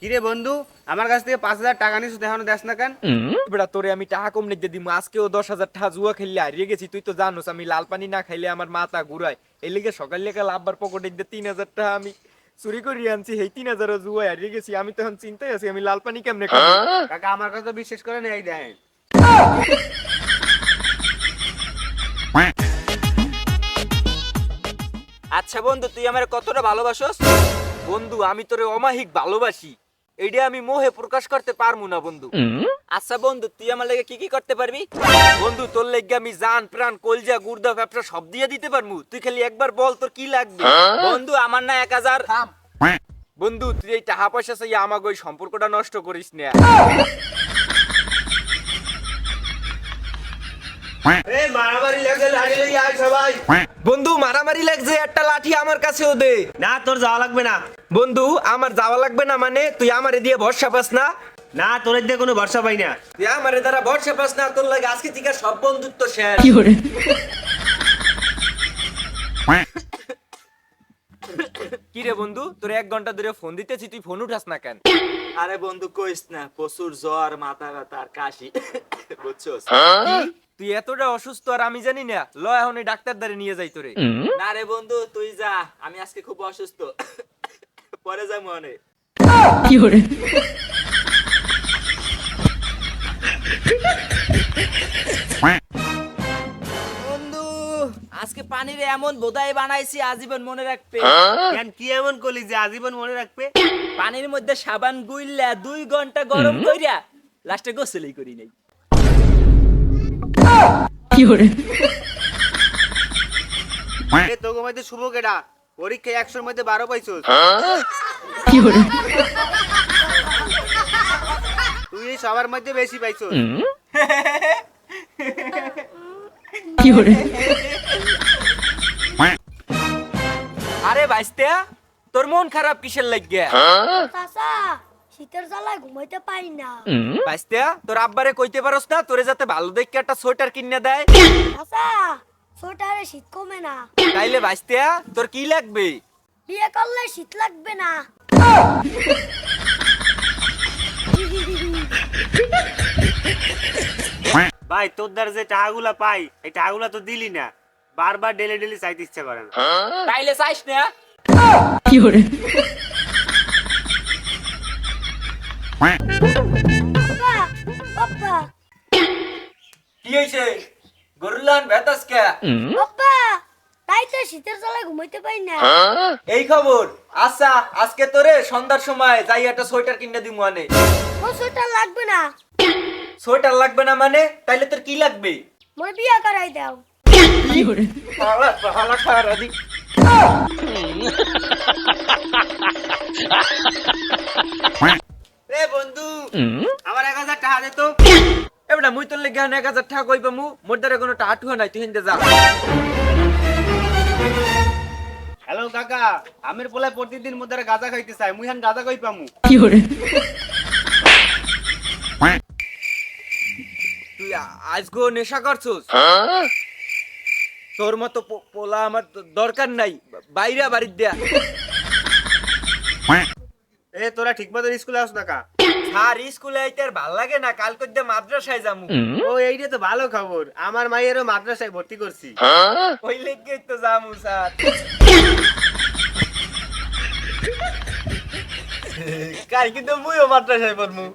কিরে বন্ধু আমার কাছ থেকে পাঁচ হাজার টাকা নিস দেখানো দেখ না কেন? বেটা তোরে আমি টাকা কম নিতে দিম আজকেও দশ হাজার টাকা জুয়া খেললে হারিয়ে গেছি তুই তো জানোস আমি লাল পানি না খাইলে আমার মাথা ঘুরায়। এর লিগে সকাল লেগে লাভবার পকেটে দিয়ে তিন হাজার টাকা আমি চুরি করে আনছি এই তিন হাজার জুয়া হারিয়ে গেছি। আমি তখন চিন্তায় আছি আমি লাল পানি কেমনে কাকা আমার কথা বিশ্বাস করে এই দেন আচ্ছা বন্ধু তুই আমার কতটা ভালোবাসোস? বন্ধু আমি তোরে অমাহিক ভালোবাসি। এইটা আমি মোহে প্রকাশ করতে পারব না বন্ধু। আচ্ছা বন্ধু তুই আমার লেগে কি কি করতে পারবি? বন্ধু তোর লেগে আমি জান প্রাণ কলজা গুর্দা ব্যবসা সব দিয়ে দিতে পারব তুই খালি একবার বল তোর কি লাগবে। বন্ধু আমার না এক হাজার বন্ধু তুই এই টাকা পয়সা চাই আমাকে ওই সম্পর্কটা নষ্ট করিস না এই মারামারি লাগে লাড়ি লই আয় সবাই বন্ধু মারামারি লাগছে একটা লাঠি আমার কাছেও দে। না তোর যাওয়া লাগবে না। বন্ধু আমার যাওয়া লাগবে না মানে তুই আমারে দিয়ে ভরসা পাস না? না তোর দিয়ে কোনো ভরসা পাই না। তুই আমারে দ্বারা ভরসা পাস না তোর লাগে আজকে থেকে সব বন্ধুত্ব শেষ। কি রে বন্ধু তোর এক ঘণ্টা ধরে ফোন দিতেছি তুই ফোন উঠাস না কেন? আরে বন্ধু কইস না প্রচুর জ্বর মাথা ব্যথা আর কাশি বুঝছস? তুই এতটা অসুস্থ আর আমি জানি না। ল এখন এই ডাক্তার দ্বারে নিয়ে যাই তোরে। না রে বন্ধু তুই যা। আমি আজকে খুব অসুস্থ। পরে যাই মনে বন্ধু আজকে পানির এমন বোধাই বানাইছি আজীবন মনে রাখবে। কেন কি এমন করলি যে আজীবন মনে রাখবে? পানির মধ্যে সাবান গুইল্লা দুই ঘণ্টা গরম কইরা লাস্টে গোসলই করি নাই। এ তোকে মধ্যে শুভ কেডা? পরীক্ষায় একশোর মধ্যে বারো পাইছস। তুই এই সবার মধ্যে বেশি পাইছস। আরে বাইস্তে তোর মন খারাপ কিসের লাগিয়া? চাচা শীতের জ্বালায় ঘুমাইতে পারি না। বাইস্তে তোর আব্বারে কইতে পারস না তোরে যাতে ভালো দেখে একটা সোয়েটার কিনে দেয়। চাচা সোয়েটারে শীত কমে না। তাইলে বাইস্তে তোর কি লাগবে? বিয়ে করলে শীত লাগবে না। ভাই তোর দ্বারা যে টাকাগুলা পাই এই টাকাগুলা তো দিলি না। বারবার ডেলি ডেলি চাইতে ইচ্ছা করে না। তাইলে চাইস না। বাবা বাবা কি হইছে? গরুলান ভেতাস কে? বাবা তাই তো শীতের জ্বালায় ঘুমাইতে পারি না। এই খবর? আচ্ছা আজকে তোরে সন্ধ্যার সময় যাই একটা সোয়েটার কিনে দিমু আনে। ও সোয়েটার লাগবে না। সোয়েটার লাগবে না মানে? তাইলে তোর কি লাগবে? মোর বিয়ে করাই দাও। হালা হালা খারা মুই তোর লেগে এক হাজার টাকা কই পামু মোর দ্বারা কোনো টাটু নাই তুই হিন্দে যা। হ্যালো কাকা আমির পোলায় প্রতিদিন মধ্যে গাঁজা খাইতে চাই মুই হান গাঁজা কই পামু? তুই আ- আজগো নেশা করছস? তোর মতো পোলা আমার দরকার নাই বাইরে বাড়ির দেয়া। এ তোরা ঠিক মতো স্কুলে আস না কা আর স্কুলে আইতে আর ভালো লাগে না কাল কইতে মাদ্রাসায় যামু। ও এইটা তো ভালো খবর। আমার মায়েরও মাদ্রাসায় ভর্তি করছি। ওই লেগে তো যামু স্যার। কাল কিন্তু মুইও মাদ্রাসায় পড়মু।